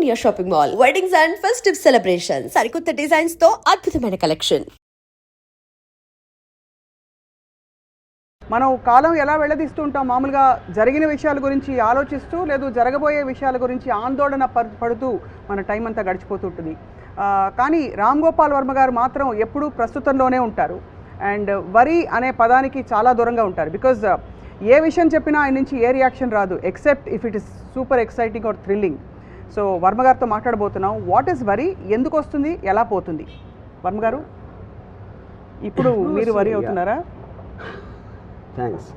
Chaitanya shopping mall weddings and festive celebration సరికొత్త డిజైన్స్తో అద్భుతమైన కలెక్షన్ మనం కాలం ఎలా వెళ్ళదీస్తూ ఉంటాం మామూలుగా జరిగిన విషయాల గురించి ఆలోచిస్తూ లేదు జరగబోయే విషయాల గురించి ఆందోళన పడుతూ మన టైం అంతా గడిచిపోతుంటుంది. కానీ రామ్ గోపాల్ వర్మ గారు మాత్రం ఎప్పుడూ ప్రస్తుతంలోనే ఉంటారు. అండ్ వరి అనే పదానికి చాలా దూరంగా ఉంటారు. బికాజ్ ఏ విషయం చెప్పినా ఆయన నుంచి ఏ రియాక్షన్ రాదు except if it is super exciting or thrilling. So Varma గారితో మాట్లాడబోతున్నాం. వాట్ ఈస్ వరి ఎందుకు వస్తుంది? ఎలా పోతుంది? వర్మ గారు ఇప్పుడు మీరు వరి అవుతున్నారా? థ్యాంక్స్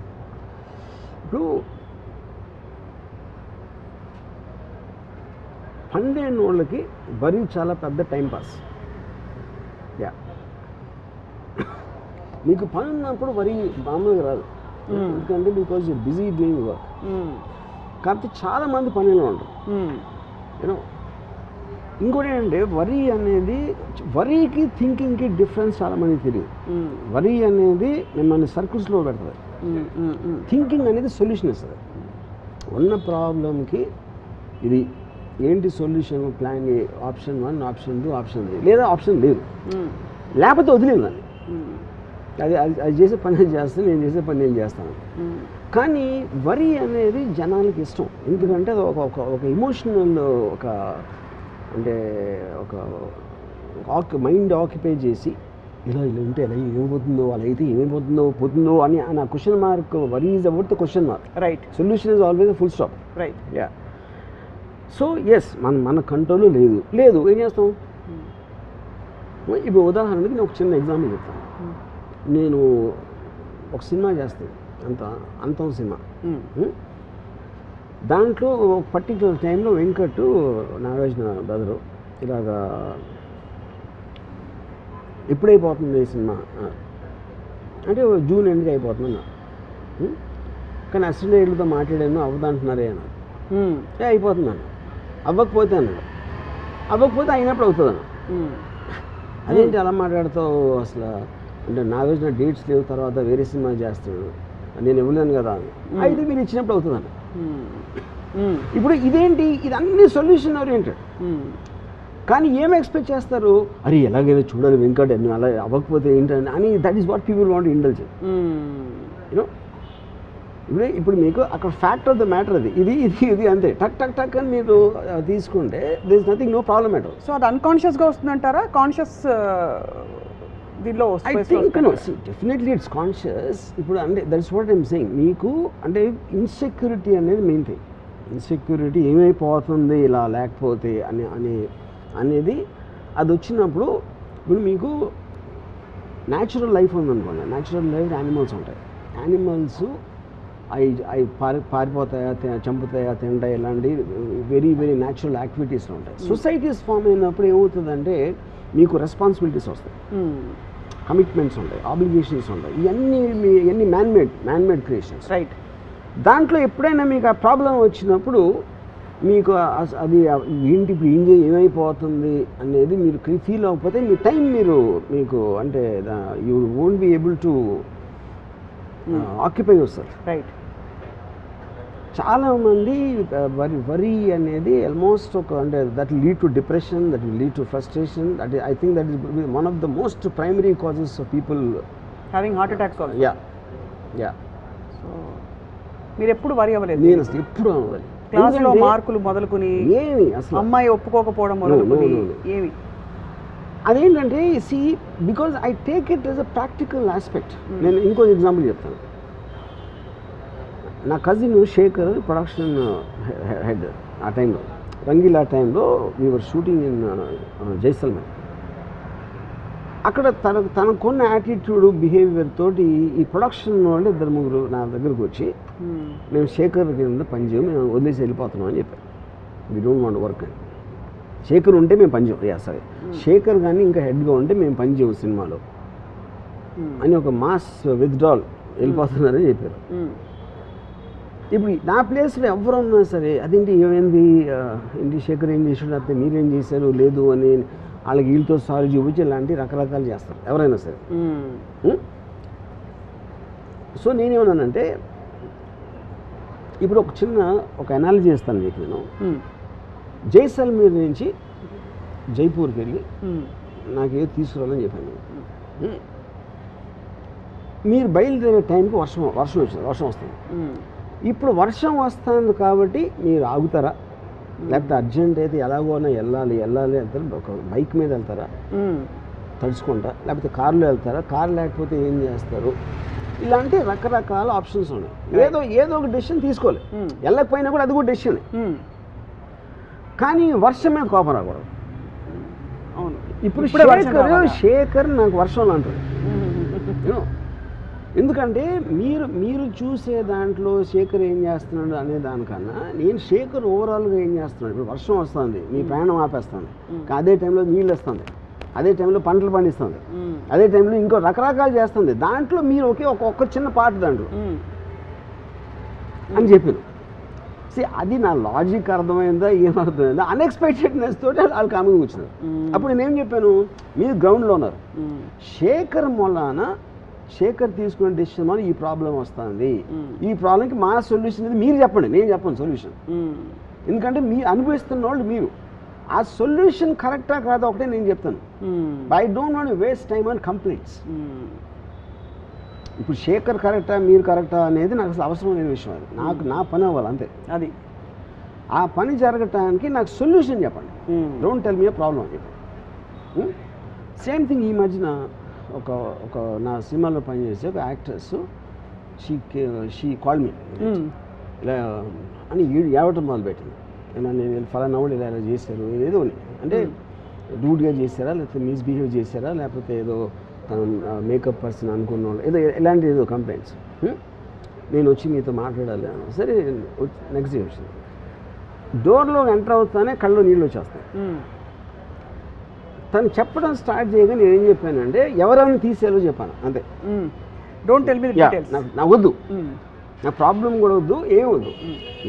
ఇప్పుడు పన్నెండు వాళ్ళకి వరి చాలా పెద్ద టైం పాస్ యా మీకు పని ఉన్నప్పుడు వరి మామూలుగా రాదు. ఎందుకంటే because you busy doing work hmm. కాబట్టి చాలా మంది పనిలో ఉంటారు. మ్మ్. యూనో ఇంకోటి ఏంటంటే వరి అనేది వరికి థింకింగ్కి డిఫరెన్స్ చాలా మందికి తెలియదు. వరి అనేది మిమ్మల్ని సర్కిల్స్లో పెడుతుంది. థింకింగ్ అనేది సొల్యూషన్ ఇస్తుంది ఉన్న ప్రాబ్లంకి ఇది ఏంటి solution plan A option one option two option three లేదా ఆప్షన్ లేదు. లేకపోతే వదిలేదు. అది అది అది చేసే పని నేను చేస్తాను నేను చేసే పని నేను చేస్తాను. కానీ వరి అనేది జనాలకి ఇష్టం ఎందుకంటే అది ఒక ఒక ఒక ఎమోషనల్ ఒక అంటే ఒక ఆక్ మైండ్ ఆక్యుపై చేసి ఇలా ఇలా ఉంటే ఎలా ఏమైపోతుందో అలా అయితే ఏమైపోతుందో పోతుందో అని ఆ question mark worry is about the question mark right solution is always full stop right yeah so yes మన మన కంట్రోల్లో లేదు. లేదు ఏం చేస్తాం? ఇప్పుడు ఉదాహరణకి నేను ఒక చిన్న ఎగ్జాంపుల్ చెప్తాను. నేను ఒక సినిమా చేస్తాను అంత అంతం సినిమా. ఉం? దాంట్లో ఒక పర్టికులర్ టైంలో వెంకట్ నాగార్జున బ్రదరు ఇలాగా ఎప్పుడైపోతుంది ఈ సినిమా. అంటే జూన్ ఎండ్కి అయిపోతుంది? కానీ అసిస్టెంట్లతో మాట్లాడాను అవ్వదంటున్నారే అన్నారు. ఏ అయిపోతుంది అన్న అవ్వకపోతే అన్నాడు అవ్వకపోతే అయినప్పుడు అవుతుంది అన్న. అదేంటి అలా మాట్లాడుతావు అసలు అంటే నాగార్జున డేట్స్ లేవు తర్వాత వేరే సినిమా చేస్తాడు నేను ఇవ్వలేను కదా. అయితే మీరు ఇచ్చినప్పుడు అవుతుంది అన్న. ఇప్పుడు ఇదేంటి? ఇది అన్ని సొల్యూషన్ ఓరియంటెడ్. కానీ ఏం ఎక్స్పెక్ట్ చేస్తారు? అరే ఎలాగైనా చూడాలి వెంకట్ అలా అవ్వకపోతే ఏంటని అని that is what people want indulgent hmm. You know ఇప్పుడు ఇప్పుడు మీకు అక్కడ ఫ్యాక్ట్ ఆఫ్ ద మ్యాటర్ అది. ఇది ఇది ఇది అంతే. టక్ టక్ టక్ అని మీరు తీసుకుంటే there is nothing no problem also అది అన్కాన్షియస్గా వస్తుందంటారా? కాన్షియస్ దీనిలో I think no? Definitely it's conscious ఇప్పుడు అంటే that is what I'm saying మీకు అంటే ఇన్సెక్యూరిటీ అనేది మెయిన్ థింగ్ ఇన్సెక్యూరిటీ ఏమైపోతుంది ఇలా లేకపోతే అని అనే అనేది అది వచ్చినప్పుడు ఇప్పుడు మీకు న్యాచురల్ లైఫ్ ఉందనుకోండి. న్యాచురల్ లైఫ్ యానిమల్స్ ఉంటాయి. యానిమల్స్ అవి అవి పారి పారిపోతాయా చంపుతాయా తింటాయా ఇలాంటి వెరీ వెరీ న్యాచురల్ యాక్టివిటీస్ ఉంటాయి. సొసైటీస్ ఫామ్ అయినప్పుడు ఏమవుతుందంటే మీకు రెస్పాన్సిబిలిటీస్ వస్తాయి. కమిట్మెంట్స్ ఉంటాయి ఆబ్లిగేషన్స్ ఉంటాయి. ఇవన్నీ మీ ఇవన్నీ మ్యాన్మేడ్ మ్యాన్మేడ్ క్రియేషన్స్ రైట్ దాంట్లో ఎప్పుడైనా మీకు ఆ ప్రాబ్లం వచ్చినప్పుడు మీకు అది ఏంటి ఇప్పుడు ఏం ఏమైపోతుంది అనేది మీరు ఫీల్ అవ్వకపోతే మీ టైం మీరు మీకు అంటే you won't be able to occupy వస్తారు రైట్ చాలామంది వరి వరి అనేది ఆల్మోస్ట్ ఒక అంటే that lead to depression that will lead to frustration that I think that is one of the most primary causes of people having heart attacks yeah yeah so మీరు ఎప్పుడు వరి అవ్వలేదు? నేను అసలు ఎప్పుడు అవ్వాలి క్లాస్లో మార్కులు మొదలుకుని ఏమి అసలు? అమ్మాయి ఒప్పుకోకపోవడం మొదలుకొని. ఏమి? అదేంటంటే see because I take it as a practical aspect నేను ఇంకో ఎగ్జాంపుల్ చెప్తాను. నా కజిన్ శేఖర్ ప్రొడక్షన్ హెడ్ ఆ టైంలో రంగీలా టైంలో వీఆర్ షూటింగ్ ఇన్ జైసల్మేర్ అక్కడ తన తనకున్న యాటిట్యూడ్ బిహేవియర్ తోటి ఈ ప్రొడక్షన్ వాళ్ళు ఇద్దరు ముగ్గురు నా దగ్గరకు వచ్చి మ్మ్. మేము శేఖర్ కింద పనిచేయం మేము వదిలేసి వెళ్ళిపోతున్నాం అని చెప్పారు. వీ డోంట్ వాంట్ వర్క్ అని. శేఖర్ ఉంటే మేము పనిచేయం యా సరే. శేఖర్ కానీ ఇంకా హెడ్గా ఉంటే మేము పనిచేయం సినిమాలో. మ్మ్. అని ఒక మాస్ విత్డ్రాల్ వెళ్ళిపోతున్నారని చెప్పారు. ఇప్పుడు నా ప్లేస్లో ఎవరు ఉన్నా సరే అదేంటి ఏమైంది ఏంటి శేఖర్ ఏం చేసాడు అయితే మీరేం చేశారు లేదు అని వాళ్ళకి వీళ్ళతో సారీ చూపించి ఇలాంటి రకరకాలు చేస్తారు ఎవరైనా సరే. ఉం? సో నేనేమన్నానంటే ఇప్పుడు ఒక చిన్న ఒక అనాలజీ ఇస్తాను మీకు నేను మ్మ్. జైసల్మీర్ నుంచి జైపూర్కి వెళ్ళి మ్మ్. నాకు ఏదో తీసుకురావాలని చెప్పాను. మీరు బయలుదేరే టైంకి వర్షం వర్షం వచ్చింది వర్షం వస్తుంది. ఇప్పుడు వర్షం వస్తుంది కాబట్టి మీరు ఆగుతారా? లేకపోతే అర్జెంట్ అయితే ఎలాగోనా వెళ్ళాలి వెళ్ళాలి వెళ్తారు ఒక బైక్ మీద వెళ్తారా. తడుచుకుంటా? లేకపోతే కారులో వెళ్తారా? కారు లేకపోతే ఏం చేస్తారు? ఇలాంటి రకరకాల ఆప్షన్స్ ఉన్నాయి. ఏదో ఏదో ఒక డెసిషన్ తీసుకోవాలి. వెళ్ళకపోయినా కూడా అది కూడా డెసిషన్. కానీ వర్షం మీద కోపం రాకూడదు. అవును. ఇప్పుడు శేఖర్? శేఖర్ నాకు వర్షంలో అంటాడు ఎందుకంటే మీరు మీరు చూసే దాంట్లో శేఖర్ ఏం చేస్తున్నాడు అనే దానికన్నా నేను శేఖర్ ఓవరాల్గా ఏం చేస్తున్నాడు? ఇప్పుడు వర్షం వస్తుంది మీ ప్రయాణం ఆపేస్తుంది. అదే టైంలో నీళ్ళు వస్తుంది అదే టైంలో పంటలు పండిస్తుంది. అదే టైంలో ఇంకో రకరకాలు చేస్తుంది. దాంట్లో మీరు ఒకే ఒక ఒక్క చిన్న పార్ట్ దాంట్లో. అని చెప్పాను. See, అది నా లాజిక్ అర్థమైందా ఏమర్థమైందా అన్ఎక్స్పెక్టెడ్నెస్ తోటి వాళ్ళు కామింగ్ వచ్చినారు అప్పుడు నేనేం చెప్పాను? మీరు గ్రౌండ్లో ఉన్నారు. శేఖర్ మొలాన శేఖర్ తీసుకునే డెసిషన్ వల్ల ఈ ప్రాబ్లం వస్తుంది. ఈ ప్రాబ్లంకి మా సొల్యూషన్ ఇది మీరు చెప్పండి నేను చెప్పను సొల్యూషన్. ఎందుకంటే మీ అనుభవిస్తున్న వాళ్ళు మీరు. ఆ సొల్యూషన్ కరెక్టా కాదా ఒకటే నేను చెప్తాను. I don't want waste time and completes. ఇప్పుడు శేఖర్ కరెక్టా మీరు కరెక్టా అనేది నాకు అసలు అవసరం లేని విషయం అది. నాకు నా పని అవ్వాలి అంతే. అది. ఆ పని జరగటానికి నాకు సొల్యూషన్ చెప్పండి. డోంట్ టెల్ మీ ప్రాబ్లం చెప్పండి. సేమ్ థింగ్ ఈ మధ్యన ఒక ఒక నా సినిమాలో పనిచేసే ఒక actress she she call me. ఇలా అని ఏడు ఏడవటం మొదలుపెట్టింది ఏమన్నా నేను ఫలానా వాళ్ళు ఇలా ఇలా చేశారు ఏదో. అంటే రూడ్గా చేశారా లేకపోతే మిస్బిహేవ్ చేశారా లేకపోతే ఏదో మేకప్ పర్సన్ అనుకున్న వాళ్ళు ఏదో ఇలాంటి ఏదో కంప్లైంట్స్ నేను వచ్చి మీతో మాట్లాడాలి అన్నా. సరే నెక్స్ట్ డే వచ్చింది డోర్లో ఎంటర్ అవుతానే కళ్ళు నీళ్ళు వచ్చేస్తాయి. తను చెప్పడం స్టార్ట్ చేయగా నేను ఏం చెప్పానంటే ఎవరెవరిని తీసేయాలో చెప్పాను అంతే. డోంట్ టెల్ మీ నాకు నాకు వద్దు. నా ప్రాబ్లం కూడా వద్దు ఏం వద్దు.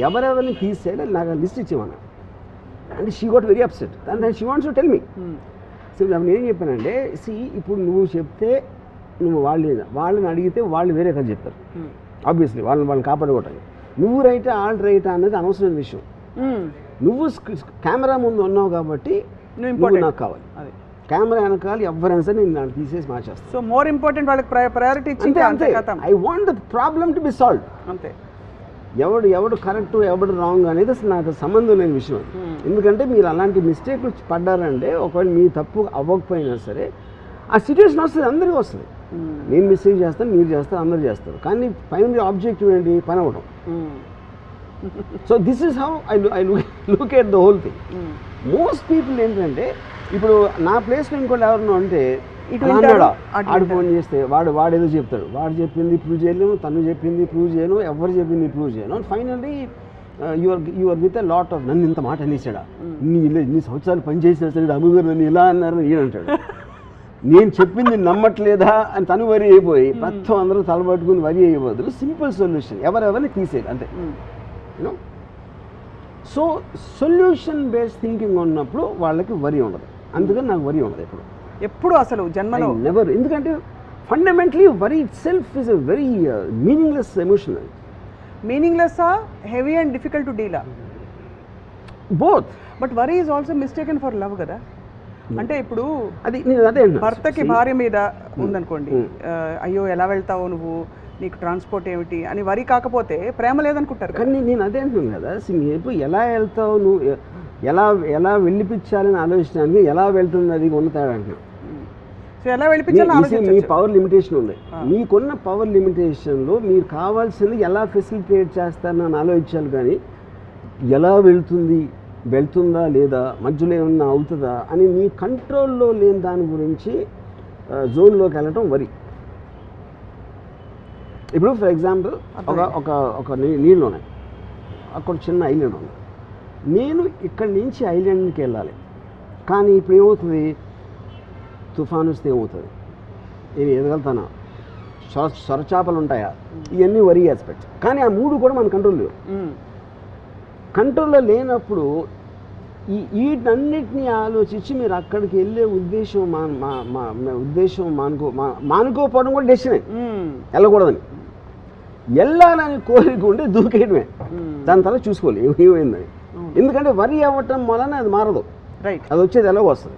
ఎవరెవరిని తీసేయాలి నాకు లిస్ట్ ఇచ్చేమన్నా అంటే షీ గోట్ వెరీ అప్సెట్ దాని she wants to tell me. So నేను ఏం చెప్పానంటే సి ఇప్పుడు నువ్వు చెప్తే నువ్వు వాళ్ళు వాళ్ళని అడిగితే వాళ్ళు వేరే కథ చెప్తారు. ఆబ్వియస్లీ వాళ్ళని వాళ్ళని కాపాడుకోవటానికి. నువ్వు రైటా ఆల్ రైటా అనేది అనవసరమైన విషయం. నువ్వు కెమెరా ముందు ఉన్నావు కాబట్టి నువ్వు నాకు కావాలి. అది. కెమెరా వెనకాల ఎవరైనా సరే నేను దాన్ని తీసేసి మార్చేస్తాను సో మోర్ ఇంపార్టెంట్ వాళ్ళకి ప్రయారిటీ అంతే అంతే. I want the problem to be solve అంతే. ఎవడు ఎవడు కరెక్ట్ ఎవడు రాంగ్ అనేది అసలు నాకు సంబంధం లేని విషయం Hmm. ఎందుకంటే మీరు అలాంటి మిస్టేక్లు పడ్డారంటే ఒకవేళ మీ తప్పు అవ్వకపోయినా సరే ఆ సిచ్యువేషన్ వస్తుంది అందరికీ వస్తుంది. మ్మ్. నేను మిస్టేక్ చేస్తాను మీరు చేస్తారు అందరు చేస్తారు. కానీ ఫైనల్ ఆబ్జెక్టివ్ ఏంటి? పని అవ్వడం. So this is how I I look at the whole thing. Most people ఏంటంటే ఇప్పుడు నా ప్లేస్లో ఇంకోటి ఎవరన్నా ఉంటే అన్నాడా? అటు ఆడు. ఫోన్ చేస్తే వాడు వాడు ఏదో చెప్తాడు. వాడు చెప్పింది ప్రూవ్ చేయలేము తను చెప్పింది ప్రూవ్ చేయను ఎవరు చెప్పింది ప్రూవ్ చేయను. Finally your your with lot of నన్ను ఇంత మాట అనేసాడా ఇన్ని ఇన్ని సంవత్సరాలు పనిచేసిన సరే అమ్మగారు నన్ను ఇలా అన్నారు ఈయన అంటాడు నేను చెప్పింది నమ్మట్లేదా? అని తను వరి అయిపోయి మొత్తం అందరూ తలబట్టుకుని వరి అయ్యే బదులు సింపుల్ సొల్యూషన్ ఎవరెవరిని తీసేది అంతే. సో సొల్యూషన్ బేస్డ్ థింకింగ్ ఉన్నప్పుడు వాళ్ళకి వరి ఉండదు. అందుకని నాకు వరి ఉండదు ఇప్పుడు ఎప్పుడు అసలు జన్మలో? నెవర్ ఎందుకంటే fundamentally worry itself is a very meaningless emotion meaningless heavy and difficult to deal both but worry is also mistaken for love కదా? అంటే ఇప్పుడు అది అదే. భర్తకి భార్య మీద ఉందనుకోండి. Hmm. ఆ, అయ్యో ఎలా వెళ్తావు నువ్వు? నీకు ట్రాన్స్పోర్ట్ ఏమిటి అని వరి కాకపోతే ప్రేమ లేదనుకుంటారు కానీ నేను అదే అంటున్నాను కదా సి ఇప్పుడు ఎలా వెళ్తావు నువ్వు ఎలా ఎలా వెళ్ళిపించాలని ఆలోచించడానికి ఎలా వెళ్తుంది అది ఉన్న తేడా అంటున్నాను. సో ఎలా వెళ్ళిపించాలని మీ- పవర్ లిమిటేషన్ ఉంది. మీకున్న పవర్ లిమిటేషన్లో మీరు కావాల్సింది ఎలా ఫెసిలిటేట్ చేస్తారని ఆలోచించాలి కానీ ఎలా వెళ్తుంది వెళ్తుందా లేదా మధ్యలో ఏమన్నా అవుతుందా అని మీ కంట్రోల్లో లేని దాని గురించి జోన్లోకి వెళ్ళటం వరి. ఇప్పుడు ఫర్ ఎగ్జాంపుల్ ఒక ఒక ఒక నీ- నీళ్ళు ఉన్నాయి అక్కడ చిన్న ఐలాండ్ ఉంది. నేను ఇక్కడి నుంచి ఐలాండ్కి వెళ్ళాలి. కానీ ఇప్పుడు ఏమవుతుంది? తుఫాను వస్తే ఏమవుతుంది? నేను ఎదగలుగుతానా? సొర సొరచాపలు ఉంటాయా? ఇవన్నీ వరి ఆస్పెక్ట్ కానీ ఆ మూడు కూడా మన కంట్రోల్ లేవు. కంట్రోల్లో లేనప్పుడు ఈ వీటన్నిటిని ఆలోచించి మీరు అక్కడికి వెళ్ళే ఉద్దేశం మా మా ఉద్దేశం మానుకో మానుకోపోవడం కూడా డెసిషనే. వెళ్ళకూడదని. వెళ్ళాలని కోరిక ఉంటే దూకేయడమే. దాని తర్వాత చూసుకోవాలి ఏమైందని. ఎందుకంటే వరి అవ్వటం వలన అది మారదు. రైట్ అది వచ్చేది ఎలాగో వస్తుంది.